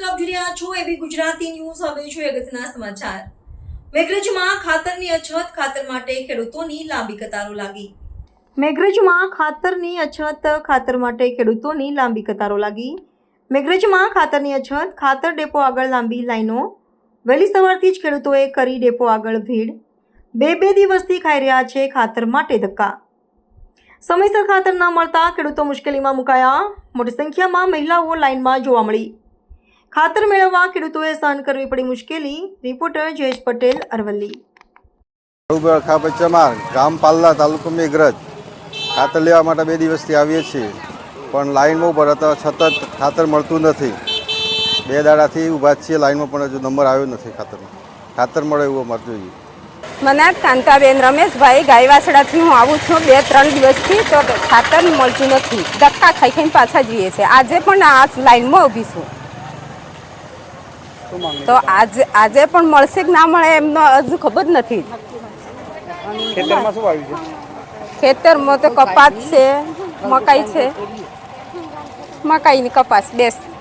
TV Gujarati news હવે જોઈએ અગત્યના સમાચાર. મેઘરજમાં ખાતરની અછત, ખાતર માટે ખેડૂતોની લાંબી કતારો લાગી. મેઘરજમાં ખાતરની અછત, ખાતર માટે ખેડૂતોની લાંબી કતારો લાગી. મેઘરજમાં ખાતરની અછત, ખાતર ડેપો આગળ લાંબી લાઈનો. વહેલી સવારથી જ ખેડૂતોએ કરી ડેપો આગળ ભીડ. બે બે દિવસથી ખાઈ રહ્યા છે ખાતર માટે ધક્કા. સમયસર ખાતર ન મળતા ખેડૂતો મુશ્કેલીમાં મુકાયા. મોટી સંખ્યામાં મહિલાઓ લાઇનમાં જોવા મળી. ખાતર મેળવવા ખેડૂતોએ સહન કરવી પડી મુશ્કેલી રિપોર્ટર જયેશ પટેલ અરવલ્લી. ખાપે ચમાર ગામ પાલ્લા તાલુકો મેઘરજ ખાતર લેવા માટે બે દિવસથી આવીએ છીએ. પણ લાઇનમાં ઊભા હતા છતાં ખાતર મળતું નથી. બે દાડાથી ઊભા છીએ લાઈનમાં પણ હજુ નંબર આવ્યો નથી ખાતરનો. ખાતર મળે એવું અમારે જોઈએ. મને કાંતાબેન રમેશભાઈ ગાયવાસડાથી હું આવું છું બે ત્રણ દિવસથી તો ખાતર મળતું નથી. ધક્કા ખાઈ ખાઈને પાછા જઈએ છે આજે પણ આ લાઈનમાં ઊભી છું. તો આજે આજે પણ મળશે કે ના મળે એમનો હજુ ખબર નથી. ખેતરમાં શું આવ્યું છે? ખેતરમાં તો કપાસ છે મકાઈ છે. મકાઈ ને કપાસ બેસ.